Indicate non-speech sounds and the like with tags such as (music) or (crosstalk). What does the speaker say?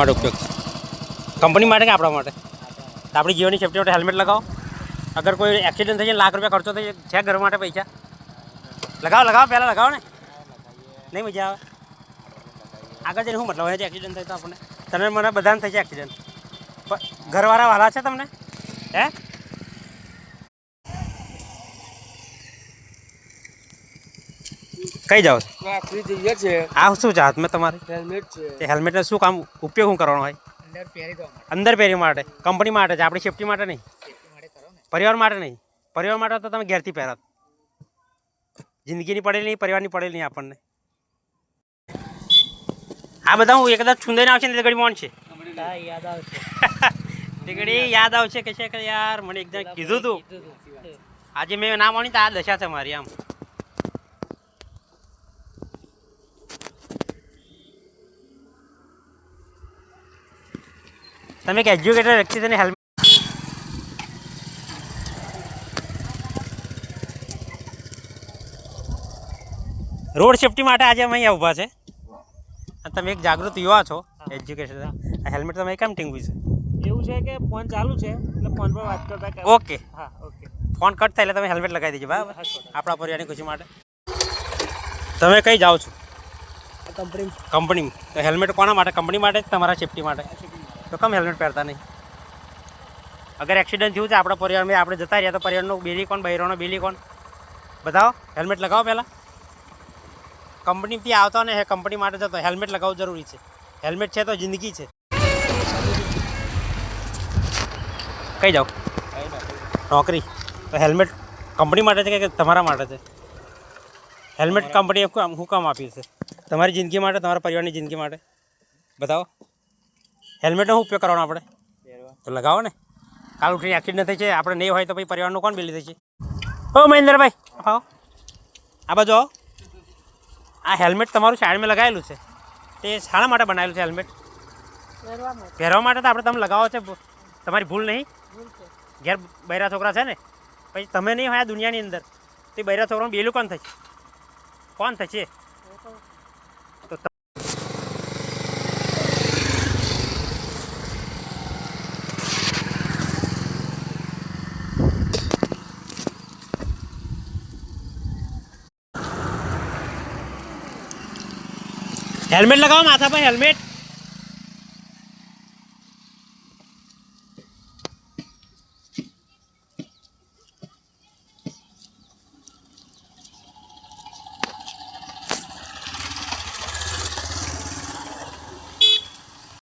માટે ઉપયોગ કંપની માટે કે આપણા માટે? આપણી જીવનની સેફટી માટે હેલ્મેટ લગાવો. અગર કોઈ એક્સિડન્ટ થઈ જાય, લાખ રૂપિયા ખર્ચો થઈ છે ઘર માટે પૈસા? લગાવો લગાવો, પહેલાં લગાવો ને. નહીં મજા આવે. આગળ જઈને શું મતલબ હોય એક્સિડન્ટ થાય તો આપણને? તને મને બધાને થઈ છે એક્સિડન્ટ ઘરવાળા વાલા છે તમને? હે? કઈ જાઓ આ શું છે હાથમાં તમારે? હેલ્મેટ છે. હેલ્મેટનો શું કામ ઉપયોગ શું કરવાનો હોય? અંદર પહેરી માટે. અંદર પહેરી માટે? કંપની માટે છે? આપણી સેફટી માટે નહીં? સેફટી માટે કરો ને. પરિવાર માટે નહીં? પરિવાર માટે તો તમે ઘેરથી પહેરાત જિંદગીની પડેલી નહીં પરિવારની પડેલી નહીં આપણને. આ બધા હું એકદમ છુંદાઈને આવશે ને તે ઘડી મોન છે. યાદ આવશે. (laughs) તે યાદ આવશે કે છે કે યાર મને એકદમ કીધું તું. આજે મેં ના માની તો આ દશા છે મારી આમ. તમે એક એજ્યુકેટેડ વ્યક્તિ તેને હેલ્મેટ રોડ સેફટી માટે આજે અમે અહીંયા ઊભા છે. તમે એક જાગૃત યુવા છો એજ્યુકેશન હેલ્મેટ તમે કેમ ટીંગવ્યું છે? એવું છે કે ફોન ચાલુ છે એટલે ફોન પર વાત કરતા ઓકે હા ઓકે ફોન કટ થાય એટલે તમે હેલ્મેટ લગાવી દેજો બરાબર? આપણા પરિવારની ખુશી માટે. તમે કઈ જાઓ છો? કંપની કંપની તો હેલ્મેટ કોના માટે? કંપની માટે તમારા સેફટી માટે? તો કમ હેલ્મેટ પહેરતા નહીં. અગર એક્સિડન્ટ થયું છે આપણા પરિવારમાં આપણે જતા રહ્યા તો પરિવારનો બેલી કોણ, બહેરોનો બેલી કોણ? બતાવો હેલ્મેટ લગાવો પહેલાં. કંપનીથી આવતો ને કંપની માટે જતો, હેલ્મેટ લગાવવું જરૂરી છે. હેલ્મેટ છે તો જિંદગી છે. કઈ જાઓ. નોકરી. તો હેલ્મેટ કંપની માટે છે કે તમારા માટે છે? હેલ્મેટ કંપની હું કામ- આપ્યું છે તમારી જિંદગી માટે, તમારા પરિવારની જિંદગી માટે. બતાવો. હેલ્મેટનો શું ઉપયોગ કરવાનો આપણે? તો લગાવો ને. કાલ ઉઠીને એક્સિડન્ટ થઈ છે આપણે નહીં હોય તો પછી પરિવારનું કોણ બિલી થશે ઓ મહેન્દ્રભાઈ. આવો આ બાજુ આવો. આ હેલ્મેટ તમારું સાઈડમાં લગાવેલું છે. તે શાના માટે બનાવેલું છે હેલ્મેટ? પહેરવા માટે. તો આપણે તમે લગાવો છે. તમારી ભૂલ નહીં? ઘેર બૈરા છોકરા છે ને? પછી તમે નહીં હોય આ દુનિયાની અંદર. તે બૈરા છોકરાનું બેલું કોણ થશે? કોણ થશે? હેલ્મેટ લગાવો માથા પર હેલ્મેટ